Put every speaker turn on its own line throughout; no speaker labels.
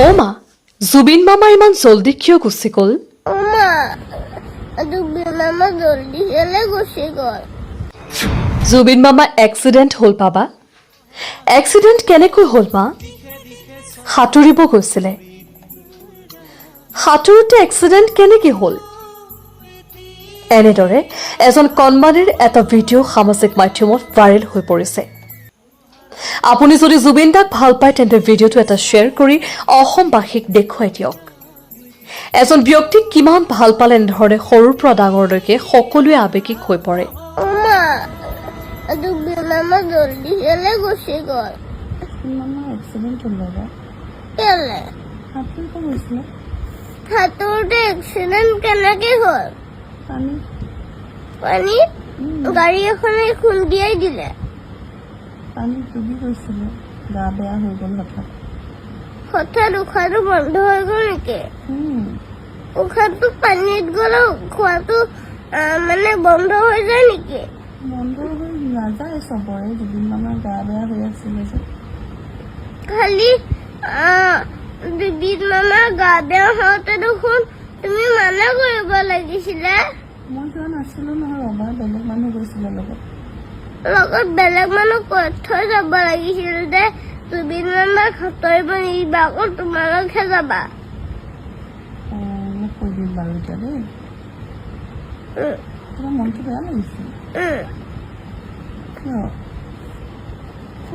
অ' মা জুবিন মামা ইমান জল্দি কিয় গুচি গ'ল?
মা দুবিন মামা জলদি গেলে গুচি গ'ল?
জুবিন মামা এক্সিডেণ্ট হ'ল পাবা। এক্সিডেণ্ট কেনেকৈ হ'ল মা? সাঁতুৰিব গৈছিলে। সাঁতোৰোতে এক্সিডেণ্ট কেনেকৈ হ'ল? এনেদৰে এজন কণমানিৰ এটা ভিডিঅ' সামাজিক মাধ্যমত ভাইৰেল হৈ পৰিছে। আপুনি যদি জুবিন দাক ভালো পায় তেন্তে ভিডিঅ'টো এটা শ্বেয়াৰ কৰি অসমবাসীক দেখুৱাই দিয়ক। এজন ব্যক্তিক কিমান ভালো পালে এনেধৰণে সৰুৰ পৰা ডাঙৰলৈকে সকলোৱে আৱেগিক হৈ পৰে।
সাঁতোৰতে এক্সিডেণ্ট কেনেকে হ'ল?
পানী।
গাড়ী এখনে খুন্দিয়াই দিলে।
পানীত ডুবি গৈছিলে গা বেয়া হৈ গ'ল হঠাৎ।
হঠাৎ উশাহটো বন্ধ হৈ গ'ল নেকি? উশাহটো পানীত গ'লে খোৱাটো মানে বন্ধ হৈ যায় নেকি?
বন্ধ হৈ নাযায় চবৰে জুবিন মামাৰ গা বেয়া হৈ আছিলে যে।
খালি দুদিন মামা গা বেয়া হওঁতে দেখোন তুমি মানা কৰিব লাগিছিলে।
মই যোৱা নাছিলোঁ নহয় ৰবা বেলেগ মানুহ গৈছিলে লগত।
লগত বেলেগ মানুহ কৈ থৈ যাব লাগিছিল যে জুবিন মামাক সাঁতুৰিব নিদিবা আকৌ তোমালোকহে যাবা।
মোক কৈ দিম বাৰু এতিয়া দেই। তোমাৰ মনটো বেয়া লাগিছে। কিয়?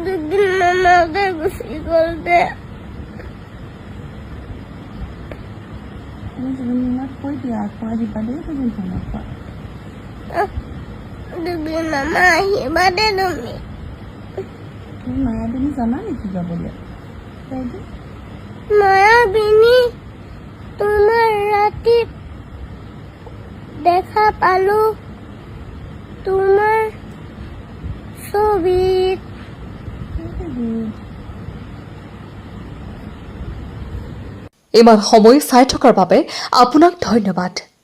দুদিন মামাকে গুচি গ'ল যে।
তুমি জুবিন মামাক কৈ দিয়া আখুৱাই দিবা দেই জুবিন মামাক
তুমি
মায়াবিনী
মায়াবিনী দেখা পালো তোমাৰ ছবিত
ইমান সময় চাই থকাৰ বাবে আপোনাক ধন্যবাদ।